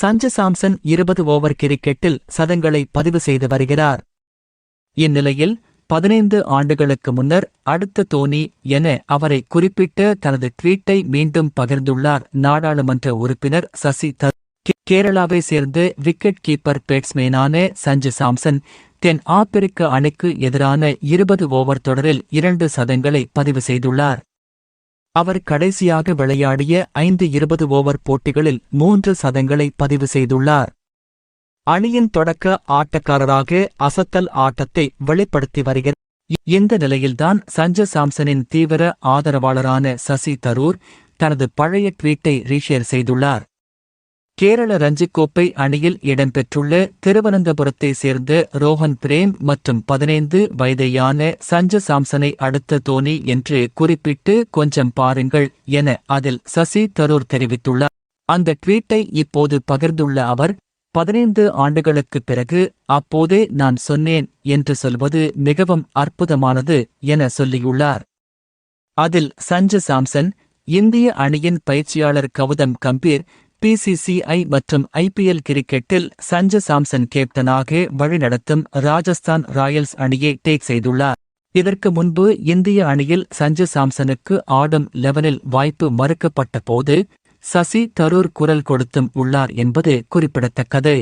சஞ்சு சாம்சன் இருபது ஓவர் கிரிக்கெட்டில் சதங்களை பதிவு செய்து வருகிறார். இந்நிலையில் பதினைந்து ஆண்டுகளுக்கு முன்னர் அடுத்த தோனி என அவரை குறிப்பிட்ட தனது ட்வீட்டை மீண்டும் பகிர்ந்துள்ளார். நாடாளுமன்ற உறுப்பினர் சசி தரூர் கேரளாவை சேர்ந்த விக்கெட் கீப்பர் பேட்ஸ்மேனான சஞ்சு சாம்சன் தென் ஆப்பிரிக்க அணிக்கு எதிரான இருபது ஓவர் தொடரில் இரண்டு சதங்களை பதிவு செய்துள்ளார். அவர் கடைசியாக விளையாடிய ஐந்து இருபது ஓவர் போட்டிகளில் மூன்று சதங்களை பதிவு செய்துள்ளார். அணியின் தொடக்க ஆட்டக்காரராக அசத்தல் ஆட்டத்தை வெளிப்படுத்தி வருகிறார். இந்த நிலையில்தான் சஞ்சு சாம்சனின் தீவிர ஆதரவாளரான சசி தரூர் தனது பழைய ட்வீட்டை ரீஷேர் செய்துள்ளார். கேரள ரஞ்சிக் கோப்பை அணியில் இடம்பெற்றுள்ள திருவனந்தபுரத்தை சேர்ந்த ரோஹன் பிரேம் மற்றும் பதினைந்து வயதையான சஞ்சு சாம்சனை அடுத்த தோனி என்று குறிப்பிட்டு கொஞ்சம் பாருங்கள் என அதில் சசி தரூர் தெரிவித்துள்ளார். அந்த ட்வீட்டை இப்போது பகிர்ந்துள்ள அவர் பதினைந்து ஆண்டுகளுக்குப் பிறகு அப்போதே நான் சொன்னேன் என்று சொல்வது மிகவும் அற்புதமானது என சொல்லியுள்ளார். அதில் சஞ்சு சாம்சன் இந்திய அணியின் பயிற்சியாளர் கௌதம் கம்பீர் பிசிசிஐ மற்றும் ஐபிஎல் கிரிக்கெட்டில் சஞ்சு சாம்சன் கேப்டனாக வழிநடத்தும் ராஜஸ்தான் ராயல்ஸ் அணியை டேக் செய்துள்ளார். இதற்கு முன்பு இந்திய அணியில் சஞ்சு சாம்சனுக்கு ஆடும் லெவனில் வாய்ப்பு மறுக்கப்பட்ட போது சசி தரூர் குரல் கொடுத்தும் உள்ளார் என்பது குறிப்பிடத்தக்கது.